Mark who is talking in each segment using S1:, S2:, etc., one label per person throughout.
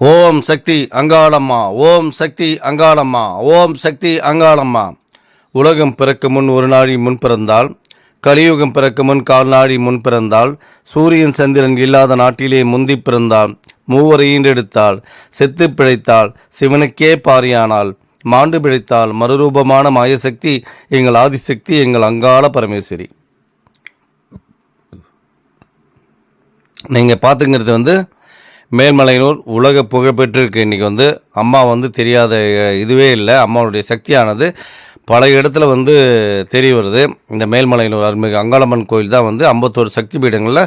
S1: ஓம் சக்தி அங்காளம்மா ஓம் சக்தி அங்காளம்மா ஓம் சக்தி அங்காளம்மா. உலகம் பிறக்கு முன் ஒரு நாடி முன் பிறந்தால் கலியுகம் பிறக்கு முன் கால்நாடி முன் பிறந்தால் சூரியன் சந்திரன் இல்லாத நாட்டிலே முந்தி பிறந்தால் மூவரை ஈண்டெடுத்தால் செத்து பிழைத்தால் சிவனுக்கே பாரியானால் மாண்டு பிழைத்தால் மறுரூபமான மாயசக்தி எங்கள் ஆதிசக்தி எங்கள் அங்காள பரமேஸ்வரி. நீங்கள் பார்த்துங்கிறது வந்து மேல்மலையனூர் உலக புகழ்பெற்றிருக்கு. இன்றைக்கி வந்து அம்மா வந்து தெரியாத இதுவே இல்லை. அம்மாவுடைய சக்தியானது பல இடத்துல வந்து தெரிய வருது. இந்த மேல்மலையனூர் அருள்மிகு அங்காளம்மன் கோயில் தான் வந்து ஐம்பத்தோரு சக்தி பீடங்களில்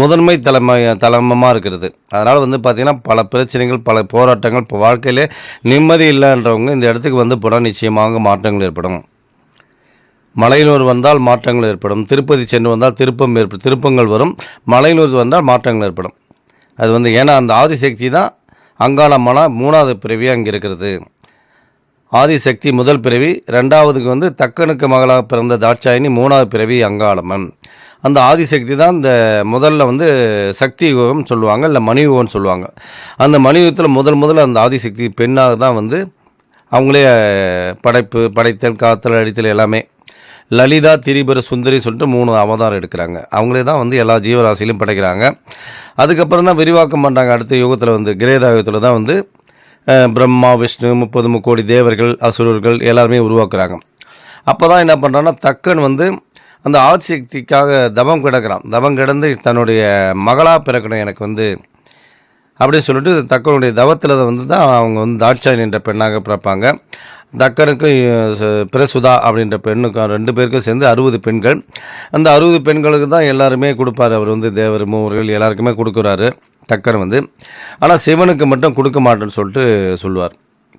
S1: முதன்மை தலைமை தலைமமாக இருக்கிறது. அதனால் வந்து பார்த்திங்கன்னா பல பிரச்சனைகள் பல போராட்டங்கள் இப்போ வாழ்க்கையிலே நிம்மதி இல்லைன்றவங்க இந்த இடத்துக்கு வந்து போனால் நிச்சயமாக மாற்றங்கள் ஏற்படும். மலையனூர் வந்தால் மாற்றங்கள் ஏற்படும். திருப்பதி சென்று வந்தால் திருப்பம் ஏற்படும் திருப்பங்கள் வரும். மலையனூர் வந்தால் மாற்றங்கள் ஏற்படும். அது வந்து ஏன்னா அந்த ஆதிசக்தி தான் அங்காளம்மனா மூணாவது பிறவி அங்கே இருக்கிறது. ஆதிசக்தி முதல் பிறவி ரெண்டாவதுக்கு வந்து தக்கனுக்கு மகளாக பிறந்த தாட்சாயினி மூணாவது பிறவி அங்காளம்மன். அந்த ஆதிசக்தி தான் இந்த முதல்ல வந்து சக்தி யுகம் சொல்லுவாங்க இல்லை மணி யுகம்னு சொல்லுவாங்க. அந்த மணி யுகத்தில் முதல் முதல்ல அந்த ஆதிசக்தி பெண்ணாக தான் வந்து அவங்களே படைப்பு படைத்தல் காத்தல் அடித்தல் எல்லாமே லலிதா திரிபுர சுந்தரி சொல்லிட்டு மூணு அவதாரம் எடுக்கிறாங்க. அவங்களே தான் வந்து எல்லா ஜீவராசிலையும் படைக்கிறாங்க. அதுக்கப்புறம் தான் விரிவாக்கம் பண்ணுறாங்க அடுத்த யுகத்தில் வந்து கிரேதா யுகத்தில் தான் வந்து பிரம்மா விஷ்ணு முப்பது முக்கோடி தேவர்கள் அசுரர்கள் எல்லாருமே உருவாக்குறாங்க. அப்போ தான் என்ன பண்ணுறான்னா தக்கன் வந்து அந்த ஆதிசக்திக்காக தவம் கிடக்கிறான். தவம் கிடந்து தன்னுடைய மகளாக பிறக்கணும் எனக்கு வந்து. அப்படின்னு சொல்லிட்டு தக்கனுடைய தவத்தில் வந்து தான் அவங்க வந்து தாட்சாயன் என்ற பெண்ணாக பிறப்பாங்க. தக்கனுக்கும் பிரசுதா அப்படின்ற பெண்ணுக்கும் ரெண்டு பேருக்கும் சேர்ந்து அறுபது பெண்கள். அந்த அறுபது பெண்களுக்கு தான் எல்லாருமே கொடுப்பாரு. அவர் வந்து தேவர் மூவர்கள் எல்லாருக்குமே கொடுக்குறாரு தக்கன் வந்து. ஆனால் சிவனுக்கு மட்டும் கொடுக்க மாட்டேன்னு சொல்லிட்டு சொல்லுவார்.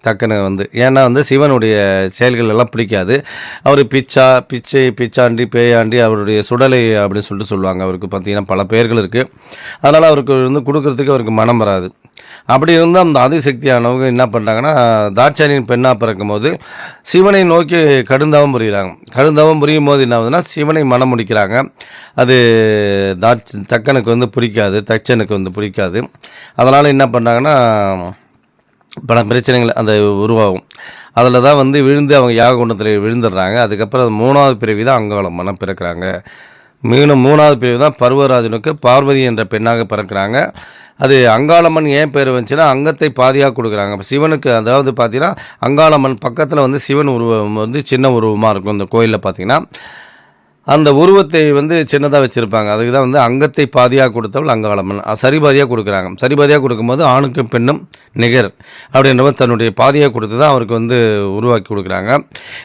S1: டக்குன்னு வந்து ஏன்னா வந்து சிவனுடைய செயல்கள் எல்லாம் பிடிக்காது. அவர் பிச்சா பிச்சை பிச்சாண்டி பேயாண்டி அவருடைய சுடலை அப்படின்னு சொல்லிட்டு சொல்லுவாங்க. அவருக்கு பார்த்தீங்கன்னா பல பெயர்கள் இருக்குது அதனால் அவருக்கு வந்து கொடுக்கறதுக்கு அவருக்கு மனம் வராது. அப்படி இருந்தால் அந்த அதிசக்தியானவங்க என்ன பண்ணுறாங்கன்னா தாட்சாயணியின் பெண்ணாக பிறக்கும் போது சிவனை நோக்கி கடுந்தவம் புரிகிறாங்க கடுந்தவம் புரியும் போது என்ன ஆகுதுன்னா சிவனை மனம் முடிக்கிறாங்க. அது தாட்ச தக்கனுக்கு வந்து பிடிக்காது தச்சனுக்கு வந்து பிடிக்காது. அதனால் என்ன பண்ணுறாங்கன்னா பல பிரச்சனைகள் அந்த உருவாகும். அதில் தான் வந்து விழுந்து அவங்க யாக குண்டத்தில் விழுந்துடுறாங்க. அதுக்கப்புறம் அது மூணாவது பிறவி தான் அங்காளம் மனம் பிறக்கிறாங்க. மீண்டும் மூணாவது பிரிவு தான் பருவராஜனுக்கு பார்வதி என்ற பெண்ணாக பிறக்கிறாங்க. அது அங்காளம்மன் ஏன் பேர் வந்துச்சுன்னா அங்கத்தை பாதியாக கொடுக்குறாங்க. சிவனுக்கு அதாவது பார்த்தீங்கன்னா அங்காளம்மன் பக்கத்தில் வந்து சிவன் உருவம் வந்து சின்ன உருவமாக இருக்கும். இந்த கோயிலில் பார்த்தீங்கன்னா அந்த உருவத்தை வந்து சின்னதாக வச்சுருப்பாங்க. அதுக்கு தான் வந்து அங்கத்தை பாதியாக கொடுத்தவள் அங்காளம்மன் வளமன் சரி பாதியாக கொடுக்குறாங்க. சரி பாதியாக கொடுக்கும்போது ஆணுக்கும் பெண்ணும் நிகர் அப்படின்றவர் தன்னுடைய பாதியாக கொடுத்து தான் அவருக்கு வந்து உருவாக்கி கொடுக்குறாங்க.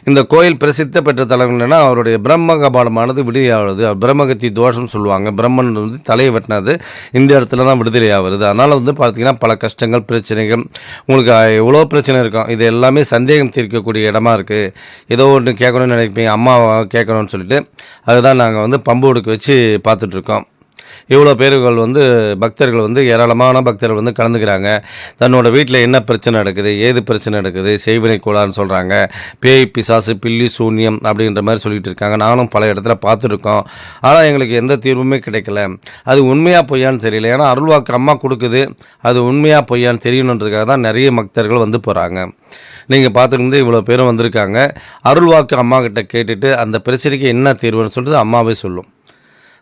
S1: இந்த கோயில் பிரசித்த பெற்ற தலங்கள்னா அவருடைய பிரம்ம கபாலமானது விடுதலையாவது பிரம்மகத்தி தோஷம் சொல்லுவாங்க. பிரம்மன் வந்து தலையை வெட்டினது இந்த இடத்துல தான் விடுதலையாகிறது அதனால் வந்து பார்த்தீங்கன்னா பல கஷ்டங்கள் பிரச்சனைகள் உங்களுக்கு எவ்வளோ பிரச்சனை இருக்கும் இது எல்லாமே சந்தேகம் தீர்க்கக்கூடிய இடமா இருக்குது ஏதோ ஒன்று கேட்கணும்னு நினைப்பீங்க அம்மா கேட்கணும்னு சொல்லிட்டு அதுதான் நாங்கள் வந்து பம்பு பம்போடுக்கு வச்சு பார்த்துட்ருக்கோம் இவ்வளோ பேர்கள் வந்து பக்தர்கள் வந்து ஏராளமான பக்தர்கள் வந்து கலந்துக்கிறாங்க. தன்னோட வீட்டில் என்ன பிரச்சனை நடக்குது? ஏது பிரச்சனை நடக்குது? செய்வினை கூடான்னு சொல்கிறாங்க பேய் பிசாசு பில்லி சூன்யம் அப்படின்ற மாதிரி சொல்லிகிட்டு இருக்காங்க. நானும் பல இடத்துல பார்த்துருக்கோம். ஆனால் எங்களுக்கு எந்த தீர்வுமே கிடைக்கல. அது உண்மையாக பொய்யான்னு தெரியல. ஏன்னா அருள்வாக்கு அம்மா கொடுக்குது. அது உண்மையாக பொய்யான்னு தெரியணுன்றதுக்காக தான் நிறைய பக்தர்கள் வந்து போகிறாங்க நீங்கள் பார்த்துருந்து இவ்வளோ பேரும் வந்திருக்காங்க. அருள்வாக்கு அம்மா கிட்ட கேட்டுட்டு அந்த பிரச்சனைக்கு என்ன தீர்வுன்னு சொல்லிட்டு அம்மாவே சொல்லும்.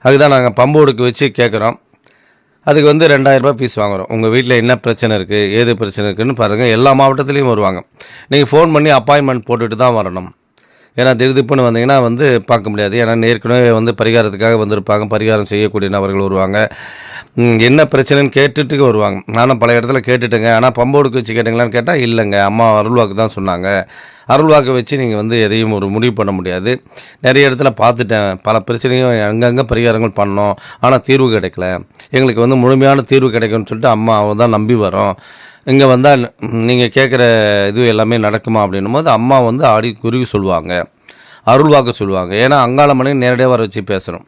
S1: அதுதான் நாங்கள் பம்போடுக்கு வச்சு கேட்குறோம் அதுக்கு வந்து ரெண்டாயிரரூபா ஃபீஸ் வாங்குகிறோம் உங்கள் வீட்டில் என்ன பிரச்சனை இருக்குது ஏது பிரச்சனை இருக்குதுன்னு பாருங்கள் எல்லா மாவட்டத்துலேயும் வருவாங்க. நீங்கள் ஃபோன் பண்ணி அப்பாயின்மெண்ட் போட்டுட்டு தான் வரணும். ஏன்னா திடுதிப்புன்னு வந்தீங்கன்னா வந்து பார்க்க முடியாது. ஏன்னா ஏற்கனவே வந்து பரிகாரத்துக்காக வந்திருப்பாங்க. பரிகாரம் செய்யக்கூடிய நபர்கள் வருவாங்க. என்ன பிரச்சனைன்னு கேட்டுட்டு வருவாங்க. நானும் பல இடத்துல கேட்டுட்டேங்க. ஆனால் பம்போடுக்கு வச்சு கேட்டிங்களான்னு கேட்டால் இல்லைங்க. அம்மா அருள்வாக்கு தான் சொன்னாங்க. அருள்வாக்கு வச்சு நீங்கள் வந்து எதையும் ஒரு முடிவு பண்ண முடியாது. நிறைய இடத்துல பார்த்துட்டேன். பல பிரச்சனையும் அங்கங்கே பரிகாரங்கள் பண்ணோம். ஆனால் தீர்வு கிடைக்கல. எங்களுக்கு வந்து முழுமையான தீர்வு கிடைக்கும்னு சொல்லிட்டு அம்மா தான் நம்பி வரோம். இங்கே வந்தால் நீங்கள் கேட்குற இது எல்லாமே நடக்குமா அப்படின்னும் போது அம்மா வந்து ஆடி குருவி சொல்லுவாங்க. அருள்வாக்கு சொல்லுவாங்க. ஏன்னா அங்காளம்மனை நேரடியாக வர வச்சு பேசுகிறோம்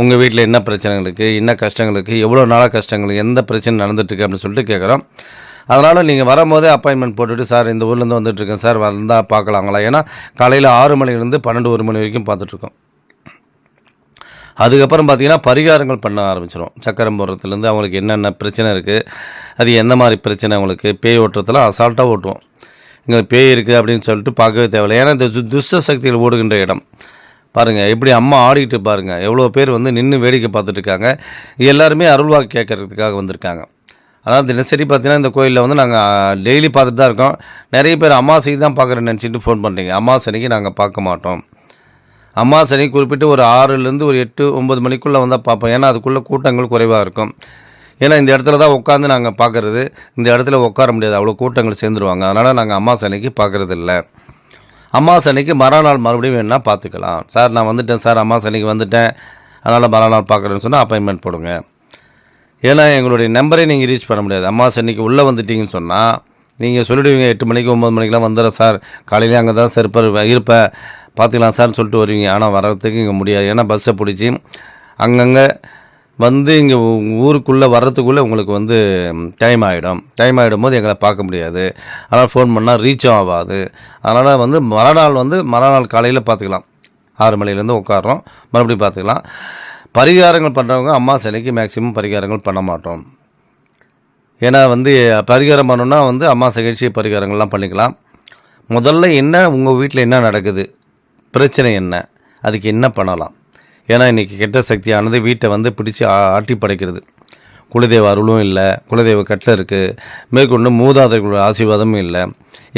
S1: உங்கள் வீட்டில் என்ன பிரச்சனைகள் இருக்குது என்ன கஷ்டங்கள் இருக்குது எவ்வளோ நாளாக கஷ்டங்கள்? எந்த பிரச்சனை நடந்துட்டுருக்கு அப்படின்னு சொல்லிட்டு கேட்குறோம் அதனால் நீங்கள் வரும்போதே அப்பாயின்மெண்ட் போட்டுட்டு சார் இந்த ஊர்லேருந்து வந்துட்டுருக்கேன் சார் வந்தால் பார்க்கலாங்களா? ஏன்னா காலையில் ஆறு மணிலேருந்து பன்னெண்டு ஒரு மணி வரைக்கும் பார்த்துட்ருக்கோம் அதுக்கப்புறம் பார்த்தீங்கன்னா பரிகாரங்கள் பண்ண ஆரம்பிச்சிடும் சக்கரம் போடுறதுலேருந்து அவங்களுக்கு என்னென்ன பிரச்சனை இருக்குது அது எந்த மாதிரி பிரச்சனை அவங்களுக்கு? பேய் ஓட்டுறதுல அசால்ட்டாக ஓட்டுவோம். இங்கே பேய் இருக்குது அப்படின்னு சொல்லிட்டு பார்க்கவே தேவையில்லை. ஏன்னா இந்த துஷ்ட சக்திகள் ஓடுகின்ற இடம். பாருங்கள் எப்படி அம்மா ஆடிட்டு பாருங்கள் எவ்வளோ பேர் வந்து நின்று வேடிக்கை பார்த்துட்ருக்காங்க. எல்லாருமே அருள்வாக்கு கேட்கறதுக்காக வந்திருக்காங்க. அதாவது தினசரி பார்த்தீங்கன்னா இந்த கோயிலில் வந்து நாங்கள் டெய்லி பார்த்துட்டு தான் இருக்கோம். நிறைய பேர் அம்மாசைக்கு தான் பார்க்குறேன்னு நினச்சிட்டு ஃபோன் பண்ணுறீங்க அமாவாசைக்கு நாங்கள் பார்க்க மாட்டோம். அமாவாசை குறிப்பிட்டு ஒரு ஆறுலேருந்து ஒரு எட்டு ஒம்பது மணிக்குள்ளே வந்தால் பார்ப்போம். ஏன்னா அதுக்குள்ளே கூட்டங்கள் குறைவாக இருக்கும். ஏன்னா இந்த இடத்துல தான் உட்காந்து நாங்கள் பார்க்குறது. இந்த இடத்துல உட்கார முடியாது. அவ்வளோ கூட்டங்கள் சேர்ந்துருவாங்க. அதனால் நாங்கள் அமாவாசை அன்னைக்கு பார்க்குறது இல்லை அமாவாசை அன்னைக்கு மறுநாள் மறுபடியும் வேணா பார்த்துக்கலாம். சார் நான் வந்துட்டேன் சார் அமாவாசை அன்னைக்கு வந்துட்டேன். அதனால் மறுநாள் பார்க்குறேன்னு சொன்னால் அப்பாயின்மெண்ட் போடுங்க. ஏன்னா எங்களுடைய நம்பரை நீங்கள் ரீச் பண்ண முடியாது. அமாவாசை அன்னைக்கு உள்ளே வந்துட்டீங்கன்னு சொன்னால் நீங்கள் சொல்லிடுவீங்க எட்டு மணிக்கு ஒம்பது மணிக்கெலாம் வந்துடுறேன் சார். காலையிலே அங்கே தான் சார் இருப்ப. இருப்பேன் பார்த்துக்கலாம் சார்னு சொல்லிட்டு வருவீங்க. ஆனால் வர்றதுக்கு இங்கே முடியாது. ஏன்னா பஸ்ஸை பிடிச்சி அங்கங்கே வந்து இங்கே ஊருக்குள்ளே வர்றதுக்குள்ளே உங்களுக்கு வந்து டைம் ஆகிடும் டைம் ஆகிடும் போது எங்களை பார்க்க முடியாது. அதனால் ஃபோன் பண்ணால் ரீச்சும் ஆகாது. அதனால் வந்து மறுநாள் வந்து மறுநாள் காலையில் பார்த்துக்கலாம். ஆறு மணிலேருந்து உட்காடுறோம் மறுபடியும் பார்த்துக்கலாம். பரிகாரங்கள் பண்ணுறவங்க அம்மா சிலைக்கு மேக்ஸிமம் பரிகாரங்கள் பண்ண மாட்டோம். ஏன்னா வந்து பரிகாரம் பண்ணணும்னா வந்து அம்மா சிகிச்சை பரிகாரங்கள்லாம் பண்ணிக்கலாம். முதல்ல என்ன உங்கள் வீட்டில் என்ன நடக்குது? பிரச்சனை என்ன? அதுக்கு என்ன பண்ணலாம்? ஏன்னா இன்றைக்கி கெட்ட சக்தியானது வீட்டை வந்து பிடிச்சி ஆட்டி படைக்கிறது. குலதெய்வ அருளும் இல்லை குலதெய்வ கட்டில் இருக்குது மேற்கொண்டு மூதாதைகளோட ஆசீர்வாதமும் இல்லை.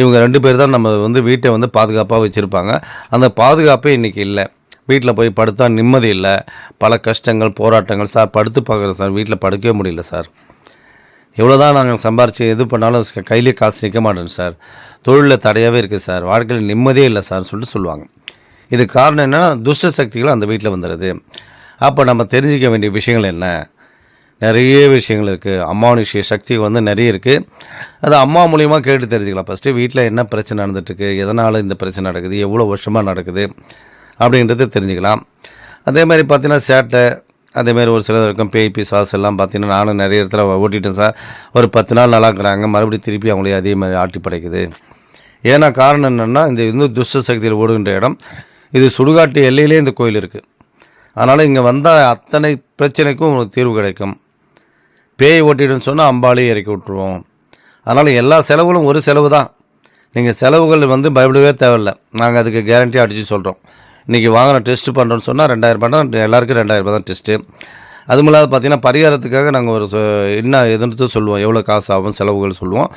S1: இவங்க ரெண்டு பேர் தான் நம்ம வந்து வீட்டை வந்து பாதுகாப்பாக வச்சுருப்பாங்க. அந்த பாதுகாப்பே இன்றைக்கி இல்லை. வீட்டில் போய் படுத்தா நிம்மதி இல்லை. பல கஷ்டங்கள் போராட்டங்கள் சார் படுத்து பார்க்குறேன் சார் வீட்டில் படுக்கவே முடியல சார். எவ்வளோ தான் நாங்கள் சம்பாரித்து எது பண்ணாலும் கையிலே காசு நிற்க மாட்டேன் சார். தொழிலில் தடையாகவே இருக்குது சார். வாழ்க்கையில் நிம்மதியே இல்லை சார் சொல்லிட்டு சொல்லுவாங்க. இது காரணம் என்னென்னா துஷ்ட சக்திகள் அந்த வீட்டில் வந்துடுது அப்போ நம்ம தெரிஞ்சிக்க வேண்டிய விஷயங்கள் என்ன? நிறைய விஷயங்கள் இருக்குது அம்மானுஷ்ய சக்தி வந்து நிறைய இருக்குது அது அம்மா மூலியமாக கேட்டு தெரிஞ்சுக்கலாம். ஃபஸ்ட்டு வீட்டில் என்ன பிரச்சனை நடந்துட்டுருக்கு? எதனால் இந்த பிரச்சனை நடக்குது? எவ்வளோ வருஷமாக நடக்குது? அப்படின்றது தெரிஞ்சுக்கலாம். அதே மாதிரி பார்த்தீங்கன்னா சேட்டை அதே மாதிரி ஒரு சிலர் இருக்கும். பேய்பி சாஸ் எல்லாம் பார்த்தீங்கன்னா நானும் நிறைய இடத்துல ஓட்டிட்டேன் சார். ஒரு பத்து நாள் நல்லா இருக்கிறாங்க. மறுபடியும் திருப்பி அவங்களே அதே மாதிரி ஆட்டி படைக்குது. ஏன்னா காரணம் என்னென்னா இந்த இன்னும் துஷ்ட சக்தியில் ஓடுகின்ற இடம். இது சுடுகாட்டு எல்லையிலே இந்த கோயில் இருக்குது அதனால் இங்கே வந்தால் அத்தனை பிரச்சனைக்கும் உங்களுக்கு தீர்வு கிடைக்கும். பேய் ஓட்டிடுன்னு சொன்னால் அம்பாலையும் இறக்கி விட்ருவோம் அதனால் எல்லா செலவுகளும் ஒரு செலவு தான். நீங்கள் செலவுகள் வந்து பயப்படவே தேவையில்லை. நாங்கள் அதுக்கு கேரண்டி அடித்து சொல்கிறோம் இன்றைக்கி வாங்கின டெஸ்ட் பண்ணுறோன்னு சொன்னால் ரெண்டாயிரம் ரூபாய் தான் எல்லாருக்கும் ரெண்டாயிரம் ரூபாய் தான் டெஸ்ட்டு அதுவும் இல்லாத பார்த்தீங்கன்னா பரிகாரத்துக்காக நாங்கள் ஒரு என்ன எதுன்னு சொல்லுவோம். எவ்வளோ காசு ஆகும் செலவுகள் சொல்லுவோம்.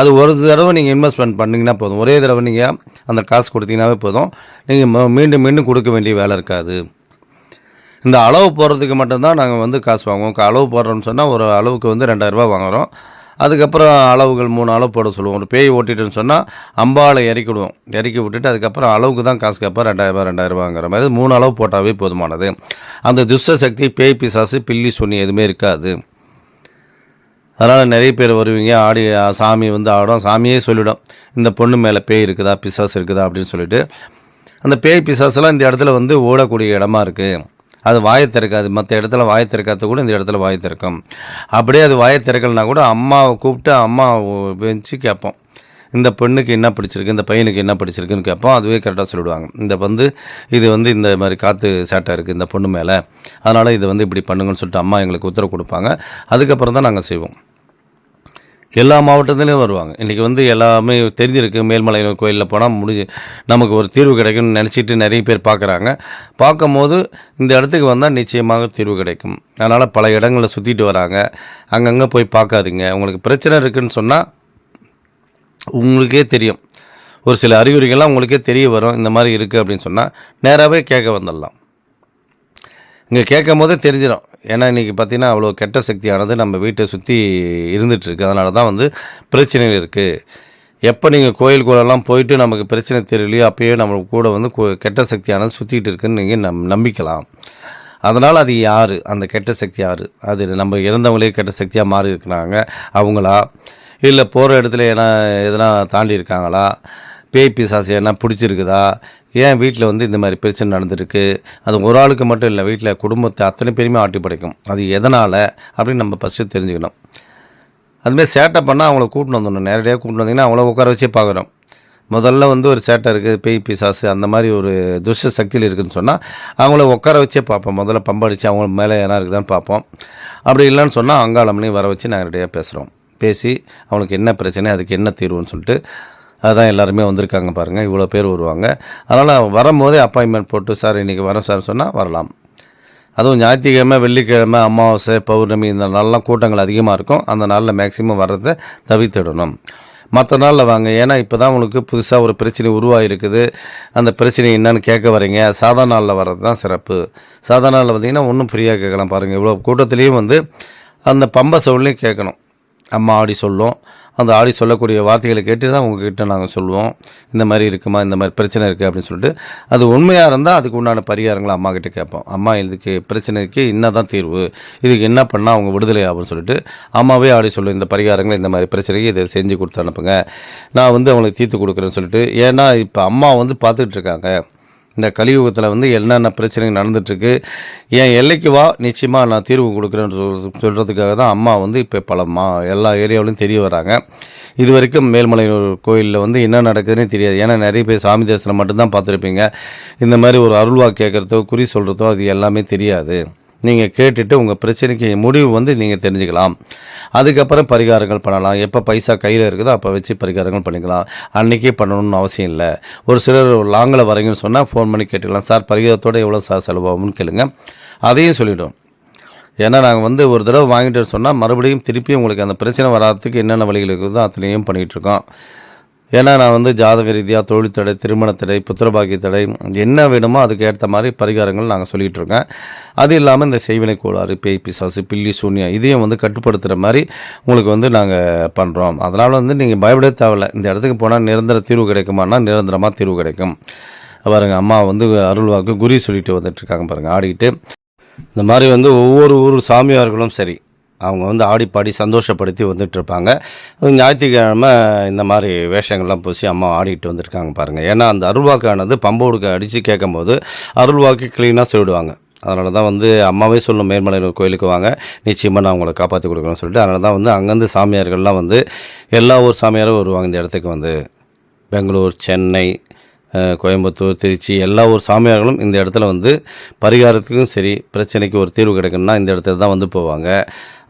S1: அது ஒரு தடவை நீங்கள் இன்வெஸ்ட்மெண்ட் பண்ணிங்கன்னா போதும். ஒரே தடவை நீங்கள் அந்த காசு கொடுத்தீங்கன்னாவே போதும். நீங்கள் மீண்டும் மீண்டும் கொடுக்க வேண்டிய வேலை இருக்காது. இந்த அளவு போடுறதுக்கு மட்டும்தான் நாங்கள் வந்து காசு வாங்குவோம். அளவு போடுறோம்னு சொன்னால் ஒரு அளவுக்கு வந்து ரெண்டாயிரரூபா வாங்குறோம். அதுக்கப்புறம் அளவுகள் மூணு அளவு போட சொல்லுவோம். ஒரு பேய் ஓட்டிட்டுன்னு சொன்னால் அம்பாளை இறக்கி விடுவோம். இறக்கி விட்டுட்டு அதுக்கப்புறம் அளவுக்கு தான் காசு கேட்போம் ரெண்டாயிரரூபா ரெண்டாயிரரூபாங்கிற மாதிரி மூணு அளவு போட்டாவே போதுமானது. அந்த துஷ்ட சக்தி பேய் பிசாசு பில்லி சொன்னி எதுவுமே இருக்காது. அதனால் நிறைய பேர் வருவீங்க. ஆடி சாமி வந்து ஆடும். சாமியே சொல்லிவிடும் இந்த பொண்ணு மேலே பேய் இருக்குதா பிசாசு இருக்குதா அப்படின்னு சொல்லிட்டு. அந்த பேய் பிசாசெல்லாம் இந்த இடத்துல வந்து ஓடக்கூடிய இடமா இருக்குது அது வாயை திறக்காது. மற்ற இடத்துல வாயை திறக்காத கூட இந்த இடத்துல வாயை திறக்கும். அப்படியே அது வாயை திறக்கலனா கூட அம்மாவை கூப்பிட்டு அம்மா வச்சு கேட்போம். இந்த பெண்ணுக்கு என்ன பிடிச்சிருக்கு இந்த பையனுக்கு என்ன பிடிச்சிருக்குன்னு கேட்போம். அதுவே கரெக்டாக சொல்லிடுவாங்க. இந்த வந்து இது வந்து இந்த மாதிரி காற்று சேட்டை இருக்குது இந்த பொண்ணு மேலே. அதனால் இது வந்து இப்படி பண்ணுங்கன்னு சொல்லிட்டு அம்மா எங்களுக்கு உத்தரவு கொடுப்பாங்க. அதுக்கப்புறம் தான் நாங்கள் செய்வோம். எல்லா மாவட்டத்துலேயும் வருவாங்க. இன்றைக்கி வந்து எல்லாமே தெரிஞ்சிருக்கு மேல்மலை கோயிலில் போனால் முடிஞ்சு நமக்கு ஒரு தீர்வு கிடைக்கும்னு நினச்சிட்டு நிறைய பேர் பார்க்குறாங்க. பார்க்கும்போது இந்த இடத்துக்கு வந்தால் நிச்சயமாக தீர்வு கிடைக்கும். அதனால் பல இடங்களில் சுற்றிட்டு வராங்க. அங்கங்கே போய் பார்க்காதீங்க. உங்களுக்கு பிரச்சனை இருக்குதுன்னு சொன்னால் உங்களுக்கே தெரியும். ஒரு சில அறிகுறிகள்லாம் உங்களுக்கே தெரிய வரும். இந்த மாதிரி இருக்குது அப்படின்னு சொன்னால் நேராகவே கேட்க வந்துடலாம். இங்கே கேட்கும் போதே தெரிஞ்சிடும் ஏன்னா இன்றைக்கி பார்த்தீங்கன்னா அவ்வளோ கெட்ட சக்தியானது நம்ம வீட்டை சுற்றி இருந்துகிட்ருக்கு அதனால தான் வந்து பிரச்சனைகள் இருக்குது எப்போ நீங்கள் கோயில் கோலெல்லாம் போயிட்டு நமக்கு பிரச்சனை தெரியலையோ அப்போயே நம்ம கூட வந்து கோ- கெட்ட சக்தியானது சுற்றிட்டு இருக்குன்னு நீங்கள் நம் நம்பிக்கலாம். அதனால் அது யார்? அந்த கெட்ட சக்தி யார்? அது நம்ம இறந்தவங்களே கெட்ட சக்தியாக மாறி இருக்கிறாங்க அவங்களா? இல்லை போகிற இடத்துல ஏன்னா எதனா தாண்டி இருக்காங்களா? பேய் பிசாசு என்ன பிடிச்சிருக்குதா? ஏன் வீட்டில் வந்து இந்த மாதிரி பிரச்சனை நடந்திருக்கு? அது ஒரு ஆளுக்கு மட்டும் இல்லை வீட்டில் குடும்பத்தை அத்தனை பேருமே ஆட்டி படைக்கும். அது எதனால்? அப்படின்னு நம்ம ஃபஸ்ட்டு தெரிஞ்சுக்கணும். அதுமாதிரி சேட்டை பண்ணால் அவங்கள கூட்டின்னு வந்துடணும். நேரடியாக கூட்டின்னு வந்தீங்கன்னா அவங்கள உட்கார வச்சே பார்க்குறோம் முதல்ல வந்து ஒரு சேட்டை இருக்குது பேய் பிசாசு அந்த மாதிரி ஒரு துஷ்ட சக்தியில் இருக்குதுன்னு சொன்னால் அவங்கள உட்கார வச்சே பார்ப்போம். முதல்ல பம்படிச்சு அவங்க மேலே எதனா இருக்குதான்னு பார்ப்போம். அப்படி இல்லைன்னு சொன்னால் அங்காளம்னையும் வர வச்சு நாங்கள் பேசுகிறோம் பேசி அவனுக்கு என்ன பிரச்சனை அதுக்கு என்ன தீர்வுன்னு சொல்லிட்டு அதுதான் எல்லாருமே வந்திருக்காங்க பாருங்கள் இவ்வளோ பேர் வருவாங்க. அதனால் வரும்போதே அப்பாயின்மெண்ட் போட்டு சார் இன்றைக்கி வரோம் சார் சொன்னால் வரலாம். அதுவும் ஞாயிற்றுக்கிழமை வெள்ளிக்கிழமை அமாவாசை பௌர்ணமி இந்த நாள்லாம் கூட்டங்கள் அதிகமாக இருக்கும். அந்த நாளில் மேக்ஸிமம் வர்றதை தவிர்த்திடணும். மற்ற நாளில் வாங்க. ஏன்னா இப்போ தான் உங்களுக்கு புதுசாக ஒரு பிரச்சனை உருவாகிருக்குது அந்த பிரச்சனை என்னன்னு கேட்க வரீங்க. சாதா நாளில் வர்றது தான் சிறப்பு. சாதா நாளில் வந்தீங்கன்னா ஒன்றும் ஃப்ரீயாக கேட்கலாம் பாருங்கள் இவ்வளோ கூட்டத்துலேயும் வந்து அந்த பம்பை சவுண்ட்லேயும் கேட்கணும். அம்மா ஆடி சொல்லும். அந்த ஆடி சொல்லக்கூடிய வார்த்தைகளை கேட்டு தான் உங்ககிட்ட நாங்கள் சொல்லுவோம். இந்த மாதிரி இருக்குமா? இந்த மாதிரி பிரச்சனை இருக்குது அப்படின்னு சொல்லிட்டு. அது உண்மையாக இருந்தால் அதுக்கு உண்டான பரிகாரங்களை அம்மா கிட்டே கேட்போம். அம்மா இதுக்கு பிரச்சனைக்கு என்ன தான் தீர்வு. இதுக்கு என்ன பண்ணால் அவங்க விடுதலை ஆகும்னு சொல்லிட்டு அம்மாவே ஆடி சொல்லும். இந்த பரிகாரங்களை இந்த மாதிரி பிரச்சனைக்கு இதை செஞ்சு கொடுத்து அனுப்புங்க. நான் வந்து அவங்களுக்கு தீர்த்து கொடுக்குறேன்னு சொல்லிட்டு. ஏன்னா இப்போ அம்மா வந்து பார்த்துக்கிட்டு இருக்காங்க. இந்த கலியுகத்தில் வந்து என்னென்ன பிரச்சனைகள் நடந்துட்டுருக்கு? என் எல்லைக்கு வா நிச்சயமாக நான் தீர்வு கொடுக்குறேன்னு சொல் சொல்கிறதுக்காக தான் அம்மா வந்து இப்போ பல மா எல்லா ஏரியாவிலும் தெரிய வராங்க. இது வரைக்கும் மேல்மலையூர் கோயிலில் வந்து என்ன நடக்குதுன்னே தெரியாது. ஏன்னா நிறைய பேர் சாமி தரிசனம் மட்டும்தான் பார்த்துருப்பீங்க. இந்த மாதிரி ஒரு அருள்வா கேட்குறதோ குறி சொல்கிறதோ அது எல்லாமே தெரியாது. நீங்கள் கேட்டுட்டு உங்கள் பிரச்சனைக்கு முடிவு வந்து நீங்கள் தெரிஞ்சுக்கலாம். அதுக்கப்புறம் பரிகாரங்கள் பண்ணலாம். எப்போ பைசா கையில் இருக்குதோ அப்போ வச்சு பரிகாரங்கள் பண்ணிக்கலாம். அன்றைக்கே பண்ணணும்னு அவசியம் இல்லை. ஒரு சிலர் லாங்கில் வரீங்கன்னு சொன்னால் ஃபோன் பண்ணி கேட்டுக்கலாம். சார் பரிகாரத்தோடு எவ்வளோ சார் செலவாகும்னு கேளுங்க. அதையும் சொல்லிவிடும் ஏன்னா நாங்கள் வந்து ஒரு தடவை வாங்கிட்டு சொன்னால் மறுபடியும் திருப்பி உங்களுக்கு அந்த பிரச்சனை வராதுக்கு என்னென்ன வழிகள் இருக்குதோ அத்தனையும் பண்ணிகிட்ருக்கோம் ஏன்னா நான் வந்து ஜாதக ரீதியாக தொழில் தடை திருமண தடை புத்திரபாக்கிய தடை என்ன வேணுமோ அதுக்கு ஏற்ற மாதிரி பரிகாரங்கள் நாங்கள் சொல்லிகிட்டு இருக்கேன் அது இல்லாமல் இந்த செய்வினை கோளாறு பேய் பிசாசு பில்லி சூன்யா இதையும் வந்து கட்டுப்படுத்துகிற மாதிரி உங்களுக்கு வந்து நாங்கள் பண்ணுறோம் அதனால் வந்து நீங்கள் பயப்பட தேவையில்ல. இந்த இடத்துக்கு போனால் நிரந்தர தீர்வு கிடைக்குமானா நிரந்தரமாக தீர்வு கிடைக்கும். பாருங்கள் அம்மா வந்து அருள்வாக்கு குறி சொல்லிட்டு வந்துட்டுருக்காங்க பாருங்கள் ஆடிக்கிட்டு. இந்த மாதிரி வந்து ஒவ்வொரு ஊர் சாமியார்களும் சரி அவங்க வந்து ஆடி பாடி சந்தோஷப்படுத்தி வந்துட்டுருப்பாங்க. ஞாயிற்றுக்கிழமை இந்த மாதிரி வேஷங்கள்லாம் பூசி அம்மா ஆடிட்டு வந்துருக்காங்க பாருங்கள் ஏன்னா அந்த அருள்வாக்கானது பம்போடுக்கு அடித்து கேட்கும்போது அருள்வாக்கு க்ளீனாக சொல்லிடுவாங்க. அதனால தான் வந்து அம்மாவே சொல்லும் மேல்மலையூர் கோயிலுக்கு வாங்க. நிச்சயமாக நான் உங்களை காப்பாற்றி கொடுக்குறேன்னு சொல்லிட்டு அதனால தான் வந்து அங்கேருந்து சாமியார்கள்லாம் வந்து எல்லா ஊர் சாமியாரும் வருவாங்க இந்த இடத்துக்கு வந்து. பெங்களூர் சென்னை கோயம்புத்தூர் திருச்சி எல்லா ஊர் சாமியார்களும் இந்த இடத்துல வந்து பரிகாரத்துக்கும் சரி பிரச்சனைக்கு ஒரு தீர்வு கிடைக்கணும்னா இந்த இடத்துல தான் வந்து போவாங்க.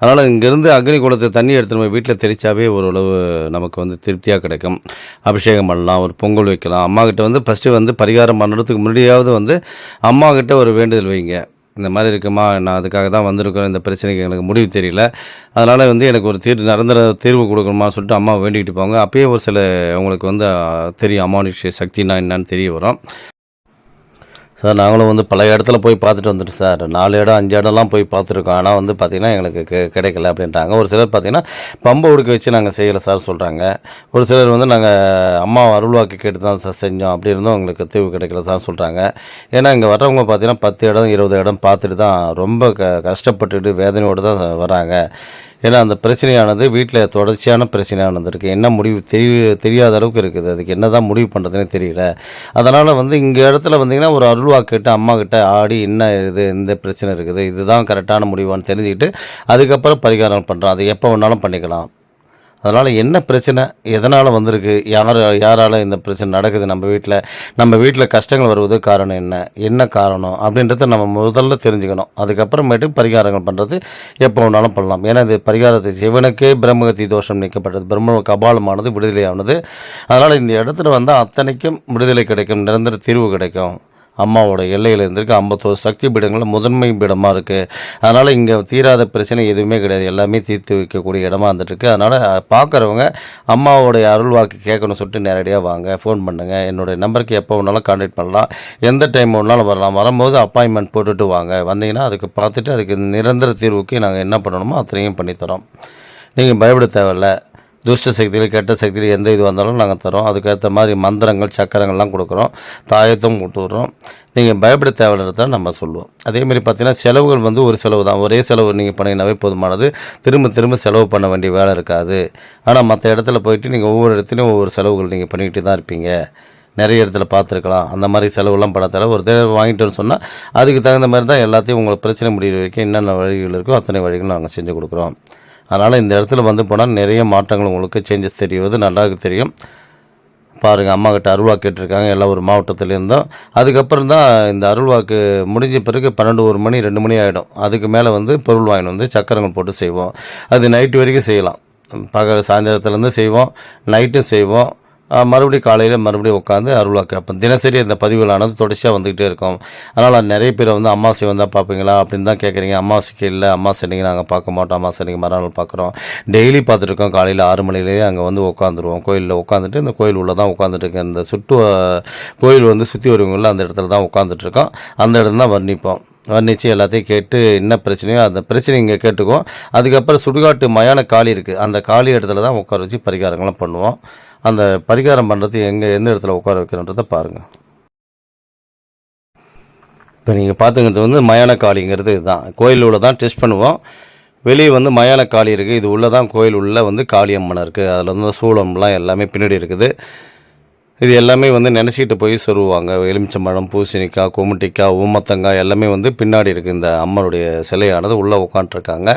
S1: அதனால் இங்கேருந்து அக்னி குளத்தை தண்ணி எடுத்துகிட்டு போய் வீட்டில் தெளித்தாவே ஓரளவு நமக்கு வந்து திருப்தியாக கிடைக்கும். அபிஷேகம் பண்ணலாம் ஒரு பொங்கல் வைக்கலாம். அம்மாக்கிட்ட வந்து ஃபஸ்ட்டு வந்து பரிகாரம் பண்ணுறதுக்கு முன்னாடியாவது வந்து அம்மாக்கிட்ட ஒரு வேண்டுதல் வைங்க. இந்த மாதிரி இருக்குமா? நான் அதுக்காக தான் வந்திருக்கோம் இந்த பிரச்சனைக்கு எனக்கு முடிவு தெரியல. அதனால் வந்து எனக்கு ஒரு தீர்வு நிரந்தர தீர்வு கொடுக்கணுமா சொல்லிட்டு அம்மா வேண்டிக்கிட்டு போவாங்க அப்பயே ஒரு சில அவங்களுக்கு வந்து தெரியும் அமானுஷ்ய சக்தினா என்னன்னு தெரிய வரும். சார் நாங்களும் வந்து பழைய இடத்துல போய் பார்த்துட்டு வந்துட்டு சார். நாலு இடம் அஞ்சு இடம்லாம் போய் பார்த்துருக்கோம். ஆனால் வந்து பார்த்திங்கன்னா எங்களுக்கு கி- கிடைக்கல அப்படின்ட்டாங்க. ஒரு சிலர் பார்த்திங்கன்னா பம்பை உடுக்க வச்சு நாங்கள் செய்யலை சார் சொல்கிறாங்க ஒரு சிலர் வந்து நாங்கள் அம்மா அருள்வாக்கு கேட்டு தான் சார் செஞ்சோம். அப்படி இருந்தும் எங்களுக்கு தீவு கிடைக்கல சார் சொல்கிறாங்க ஏன்னா இங்கே வர்றவங்க பார்த்தீங்கன்னா பத்து இடம் இருபது இடம் பார்த்துட்டு தான் ரொம்ப க கஷ்டப்பட்டுட்டு வேதனையோடு தான் வராங்க. ஏன்னா அந்த பிரச்சனையானது வீட்டில் தொடர்ச்சியான பிரச்சனையானது இருக்குது என்ன முடிவு தெரிய தெரியாத அளவுக்கு இருக்குது. அதுக்கு என்ன தான் முடிவு பண்ணுறதுனே தெரியல. அதனால் வந்து இங்கே இடத்துல வந்தீங்கன்னா ஒரு அருள்வா கேட்டு அம்மா கிட்ட ஆடி என்ன இது இந்த பிரச்சனை இருக்குது இதுதான் கரெக்டான முடிவான்னு தெரிஞ்சுக்கிட்டு அதுக்கப்புறம் பரிகாரம் பண்ணுறோம் அது எப்போ வேணாலும் பண்ணிக்கலாம். அதனால் என்ன பிரச்சனை? எதனால் வந்திருக்கு? யார் யாரால் இந்த பிரச்சனை நடக்குது நம்ம வீட்டில் நம்ம வீட்டில் கஷ்டங்கள் வருவது காரணம் என்ன? என்ன காரணம்? அப்படின்றத நம்ம முதல்ல தெரிஞ்சுக்கணும். அதுக்கப்புறமேட்டு பரிகாரங்கள் பண்ணுறது எப்போ வேணாலும் பண்ணலாம். ஏன்னா இது பரிகாரத்தை சிவனுக்கே பிரம்மகத்தி தோஷம் நீக்கப்பட்டது. பிரம்ம கபாலமானது விடுதலையானது. அதனால் இந்த இடத்துல வந்தால் அத்தனைக்கும் விடுதலை கிடைக்கும். நிரந்தர தீர்வு கிடைக்கும். அம்மாவோட எல்லையில் இருந்திருக்கு. ஐம்பத்தோரு சக்தி பீடங்களில் முதன்மை பீடமாக இருக்குது அதனால் இங்கே தீராத பிரச்சனை எதுவுமே கிடையாது. எல்லாமே தீர்த்து வைக்கக்கூடிய இடமா இருந்துட்டுருக்கு. அதனால் பார்க்குறவங்க அம்மாவோடைய அருள் வாக்கு கேட்கணும்னு சொல்லிட்டு நேரடியாக வாங்க. ஃபோன் பண்ணுங்கள் என்னுடைய நம்பருக்கு எப்போ வேணாலும் கான்டாக்ட் பண்ணலாம். எந்த டைம் வேணாலும் வரலாம். வரும்போது அப்பாயின்மெண்ட் போட்டுட்டு வாங்க. வந்தீங்கன்னா அதுக்கு பார்த்துட்டு அதுக்கு நிரந்தர தீர்வுக்கு நாங்கள் என்ன பண்ணணுமோ அத்தனையும் பண்ணித்தரோம். நீங்கள் பயப்பட தேவையில்ல. துஷ்ட சக்திகள் கெட்ட சக்திகள் எந்த இது வந்தாலும் நாங்கள் தரோம். அதுக்கேற்ற மாதிரி மந்திரங்கள் சக்கரங்கள்லாம் கொடுக்குறோம். தாயத்தும் கொடுத்துட்றோம். நீங்கள் பயப்பட தேவையில்லை நம்ம சொல்லுவோம். அதேமாரி பார்த்தீங்கன்னா செலவுகள் வந்து ஒரு செலவு தான். ஒரே செலவு நீங்கள் பண்ணிங்கனாவே போதுமானது. திரும்ப திரும்ப செலவு பண்ண வேண்டிய வேலை இருக்காது. ஆனால் மற்ற இடத்துல போயிட்டு நீங்கள் ஒவ்வொரு இடத்துலையும் ஒவ்வொரு செலவுகள் நீங்கள் பண்ணிக்கிட்டு தான் இருப்பீங்க. நிறைய இடத்துல பார்த்துருக்கலாம். அந்த மாதிரி செலவுலாம் பண்ண ஒரு தடவை வாங்கிட்டோன்னு சொன்னால் அதுக்கு தகுந்த மாதிரி தான் எல்லாத்தையும் உங்களுக்கு பிரச்சனை முடிகிற வரைக்கும் என்னென்ன வழிகள் இருக்கோ அத்தனை வழிகளும் நாங்கள் செஞ்சு கொடுக்குறோம். அதனால் இந்த இடத்துல வந்து போனால் நிறைய மாற்றங்கள் உங்களுக்கு சேஞ்சஸ் தெரிவது நல்லா தெரியும். பாருங்கள் அம்மா கிட்ட அருள்வாக்கு கேட்டிருக்காங்க எல்லா ஒரு மாவட்டத்துலேருந்தும் அதுக்கப்புறம் தான் இந்த அருள்வாக்கு முடிஞ்ச பிறகு பன்னெண்டு ஒரு மணி ரெண்டு மணி ஆகிடும் அதுக்கு மேலே வந்து பொருள் வாங்கிட்டு வந்து சக்கரங்கள் போட்டு செய்வோம். அது நைட்டு வரைக்கும் செய்யலாம். பகல் சாயந்தரத்துலேருந்து செய்வோம் நைட்டும் செய்வோம். மறுபடியும் காலையில் மறுபடியும் உட்காந்து அருளாக கேட்போம் தினசரி இந்த பதிவுகளானது தொடர்ச்சியாக வந்துக்கிட்டே இருக்கும். அதனால் நிறைய பேர் வந்து அமாவாசை வந்தால் பார்ப்பீங்களா அப்படின்னு தான் கேட்குறீங்க அமாவாசைக்கு இல்லை அம்மா அன்றைக்கி நாங்கள் பார்க்க மாட்டோம். அம்மா அன்றைக்கி மறுநாள் பார்க்குறோம் டெய்லி பார்த்துருக்கோம் காலையில் ஆறு மணிலேயே அங்கே வந்து உட்காந்துருவோம் கோயிலில் உட்காந்துட்டு இந்த கோயில் உள்ளே தான் உட்காந்துட்டு இருக்கேன் இந்த சுற்று கோயில் வந்து சுற்றி வருவங்கள அந்த இடத்துல தான் உட்காந்துட்ருக்கோம் அந்த இடம் தான் வர்ணிப்போம். வர்ணித்து எல்லாத்தையும் கேட்டு என்ன பிரச்சனையோ அந்த பிரச்சனை இங்கே கேட்டுக்குவோம். அதுக்கப்புறம் சுடுகாட்டு மயான காளி இருக்குது அந்த காளி இடத்துல தான் உட்கார வச்சு பரிகாரங்கள்லாம் பண்ணுவோம். அந்த பரிகாரம் பண்ணுறது எங்கே எந்த இடத்துல உட்கார வைக்கிறன்றதை பாருங்கள் இப்போ நீங்கள் பார்த்துங்கிறது வந்து மயான காளிங்கிறது இதுதான். கோயில் உள்ள தான் டெஸ்ட் பண்ணுவோம். வெளியே வந்து மயான காளி இருக்குது இது உள்ளே தான் கோயில் உள்ளே வந்து காளியம்மன் இருக்குது அதில் வந்து சூளம்லாம் எல்லாமே பின்னாடி இருக்குது. இது எல்லாமே வந்து நினச்சிக்கிட்டு போய் சொல்லுவாங்க. எலுமிச்சம்பழம் பூசணிக்காய் குமுட்டிக்காய் ஊமத்தங்காய் எல்லாமே வந்து பின்னாடி இருக்குது இந்த அம்மனுடைய சிலையானது உள்ளே உட்காண்ட்ருக்காங்க